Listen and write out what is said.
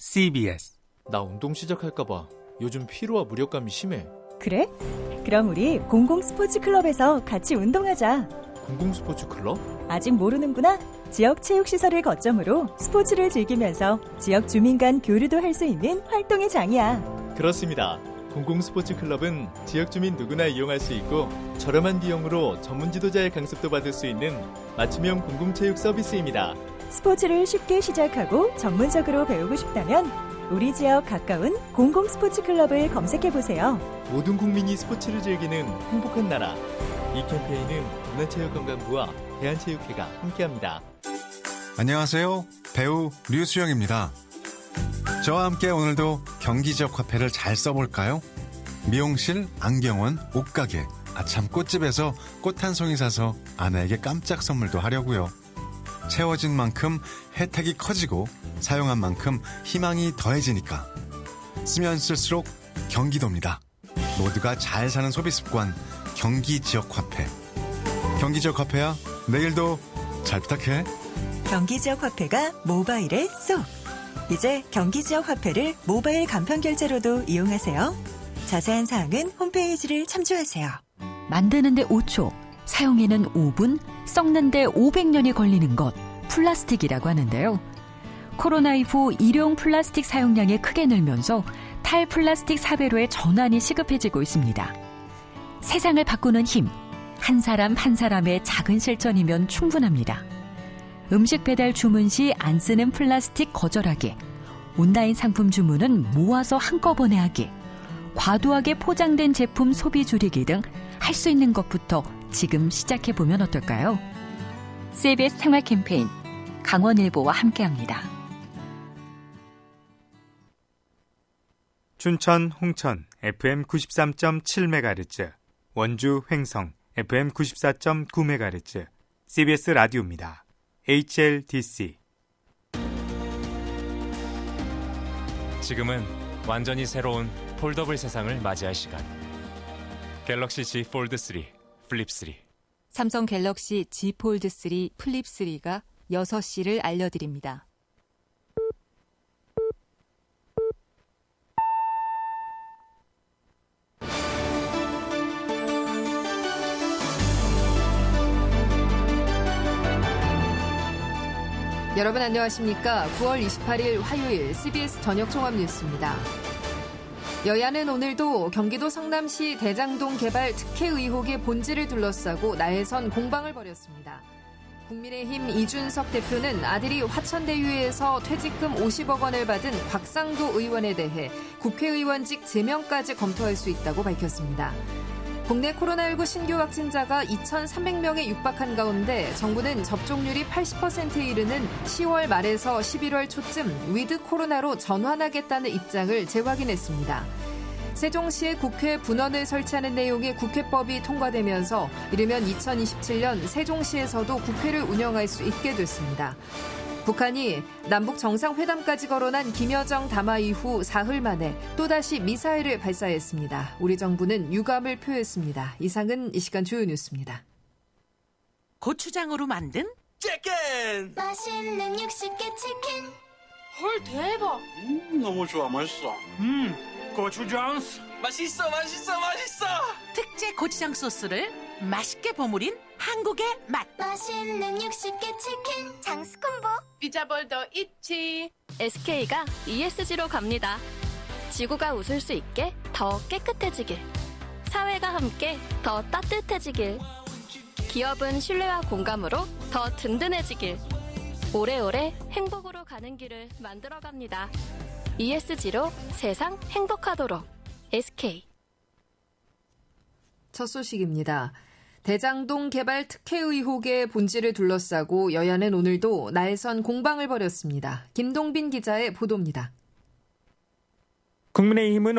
CBS 나 운동 시작할까봐 요즘 피로와 무력감이 심해. 그래? 그럼 우리 공공 스포츠 클럽에서 같이 운동하자. 공공 스포츠 클럽? 아직 모르는구나? 지역 체육 시설을 거점으로 스포츠를 즐기면서 지역 주민 간 교류도 할 수 있는 활동의 장이야. 그렇습니다. 공공 스포츠 클럽은 지역 주민 누구나 이용할 수 있고 저렴한 비용으로 전문 지도자의 강습도 받을 수 있는 맞춤형 공공체육 서비스입니다. 스포츠를 쉽게 시작하고 전문적으로 배우고 싶다면 우리 지역 가까운 공공 스포츠 클럽을 검색해 보세요. 모든 국민이 스포츠를 즐기는 행복한 나라. 이 캠페인은 문화체육관광부와 대한체육회가 함께합니다. 안녕하세요. 배우 류수영입니다. 저와 함께 오늘도 경기 지역 화폐를 잘 써볼까요? 미용실, 안경원, 옷가게, 아참 꽃집에서 꽃 한 송이 사서 아내에게 깜짝 선물도 하려고요. 채워진 만큼 혜택이 커지고 사용한 만큼 희망이 더해지니까 쓰면 쓸수록 경기도입니다. 모두가 잘 사는 소비 습관 경기 지역 화폐. 경기 지역 화폐야 내일도 잘 부탁해. 경기 지역 화폐가 모바일에 쏙. 이제 경기 지역 화폐를 모바일 간편 결제로도 이용하세요. 자세한 사항은 홈페이지를 참조하세요. 만드는데 5초, 사용에는 5분, 썩는데 500년이 걸리는 것, 플라스틱이라고 하는데요. 코로나19 일용 플라스틱 사용량이 크게 늘면서 탈플라스틱 사회로의 전환이 시급해지고 있습니다. 세상을 바꾸는 힘, 한 사람 한 사람의 작은 실천이면 충분합니다. 음식 배달 주문 시 안 쓰는 플라스틱 거절하기, 온라인 상품 주문은 모아서 한꺼번에 하기, 과도하게 포장된 제품 소비 줄이기 등 할 수 있는 것부터 지금 시작해 보면 어떨까요? CBS 생활 캠페인 강원일보와 함께합니다. 춘천 홍천 FM 93.7MHz 원주 횡성 FM 94.9MHz CBS 라디오입니다. HLDC 지금은 완전히 새로운 폴더블 세상을 맞이할 시간. 갤럭시 Z 폴드 3, 플립 3. 삼성 갤럭시 Z 폴드 3 플립 3가 6시를 알려드립니다. 여러분 안녕하십니까? 9월 28일 화요일 CBS 저녁 종합 뉴스입니다. 여야는 오늘도 경기도 성남시 대장동 개발 특혜 의혹의 본질을 둘러싸고 나해선 공방을 벌였습니다. 국민의힘 이준석 대표는 아들이 화천대유에서 퇴직금 50억 원을 받은 곽상도 의원에 대해 국회의원직 제명까지 검토할 수 있다고 밝혔습니다. 국내 코로나19 신규 확진자가 2,300명에 육박한 가운데 정부는 접종률이 80%에 이르는 10월 말에서 11월 초쯤 위드 코로나로 전환하겠다는 입장을 재확인했습니다. 세종시에 국회 분원을 설치하는 내용의 국회법이 통과되면서 이르면 2027년 세종시에서도 국회를 운영할 수 있게 됐습니다. 북한이 남북 정상회담까지 거론한 김여정 담화 이후 사흘 만에 또다시 미사일을 발사했습니다. 우리 정부는 유감을 표했습니다. 이상은 이 시간 주요 뉴스입니다. 고추장으로 만든 치킨! 맛있는 육식계 치킨. 헐 대박! 음, 너무 좋아 맛있어. 음 고추장 맛있어 맛있어 맛있어. 특제 고추장 소스를 맛있게 버무린 한국의 맛. 맛있는 육식계 치킨 장스콤보. 피자볼도 있지. SK가 ESG로 갑니다. 지구가 웃을 수 있게 더 깨끗해지길. 사회가 함께 더 따뜻해지길. 기업은 신뢰와 공감으로 더 든든해지길. 오래오래 행복으로 가는 길을 만들어 갑니다. ESG로 세상 행복하도록. SK. 첫 소식입니다. 대장동 개발 특혜 의혹의 본질을 둘러싸고 여야는 오늘도 날선 공방을 벌였습니다. 김동빈 기자의 보도입니다. 국민의힘은